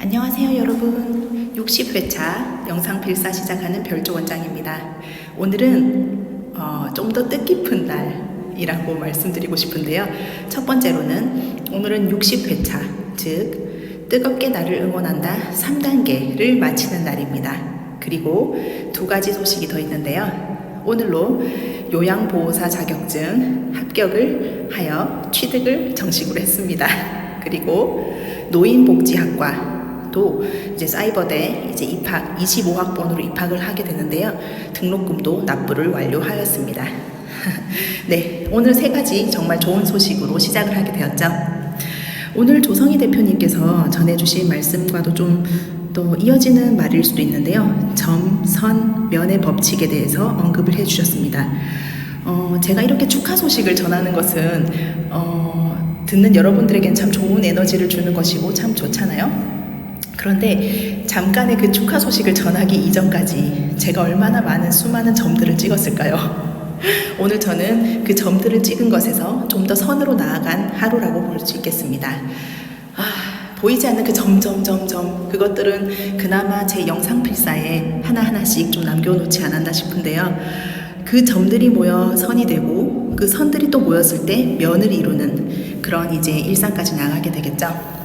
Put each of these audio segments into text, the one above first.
안녕하세요 여러분. 60회차 영상 필사 시작하는 별조 원장입니다. 오늘은 어, 좀 더 뜻깊은 날이라고 말씀드리고 싶은데요. 첫 번째로는 오늘은 60회차 즉 뜨겁게 나를 응원한다 3단계를 마치는 날입니다. 그리고 두 가지 소식이 더 있는데요. 오늘로 요양보호사 자격증 합격을 하여 취득을 정식으로 했습니다. 그리고 노인복지학과 또 이제 사이버대 이제 입학 25학번으로 입학을 하게 되는데요. 등록금도 납부를 완료하였습니다. 네, 오늘 세 가지 정말 좋은 소식으로 시작을 하게 되었죠. 오늘 조성희 대표님께서 전해주신 말씀과도 좀 또 이어지는 말일 수도 있는데요. 점, 선, 면의 법칙에 대해서 언급을 해주셨습니다. 어, 제가 이렇게 축하 소식을 전하는 것은 어, 듣는 여러분들에겐 참 좋은 에너지를 주는 것이고 참 좋잖아요. 그런데 잠깐의 그 축하 소식을 전하기 이전까지 제가 얼마나 많은 수많은 점들을 찍었을까요? 오늘 저는 그 점들을 찍은 것에서 좀 더 선으로 나아간 하루라고 볼 수 있겠습니다. 아, 보이지 않는 그 점점점점 그것들은 그나마 제 영상 필사에 하나하나씩 좀 남겨놓지 않았나 싶은데요. 그 점들이 모여 선이 되고 그 선들이 또 모였을 때 면을 이루는 그런 이제 일상까지 나가게 되겠죠.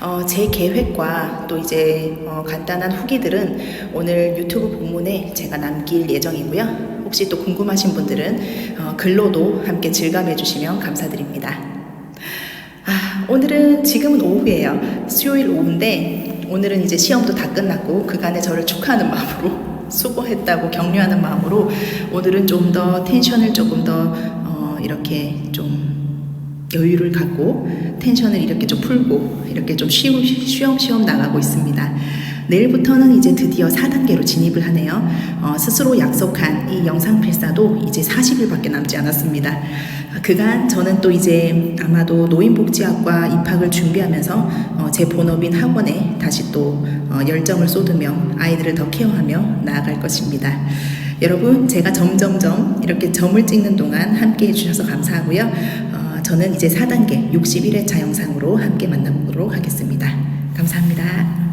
어, 제 계획과 또 이제 어, 간단한 후기들은 오늘 유튜브 본문에 제가 남길 예정이고요. 혹시 또 궁금하신 분들은 어, 글로도 함께 즐감해 주시면 감사드립니다. 아, 오늘은 지금은 오후예요. 수요일 오후인데 오늘은 이제 시험도 다 끝났고 그간에 저를 축하하는 마음으로 수고했다고 격려하는 마음으로 오늘은 좀 더 텐션을 조금 더 어, 이렇게 좀 여유를 갖고 텐션을 이렇게 좀 풀고 이렇게 좀 쉬우, 쉬엄쉬엄 나가고 있습니다. 내일부터는 이제 드디어 4단계로 진입을 하네요. 어, 스스로 약속한 이 영상 필사도 이제 40일밖에 남지 않았습니다. 그간 저는 또 이제 아마도 노인복지학과 입학을 준비하면서 어, 제 본업인 학원에 다시 또 어, 열정을 쏟으며 아이들을 더 케어하며 나아갈 것입니다. 여러분, 제가 점점점 이렇게 점을 찍는 동안 함께 해주셔서 감사하고요. 어, 저는 이제 4단계 61회차 영상으로 함께 만나보도록 하겠습니다. 감사합니다.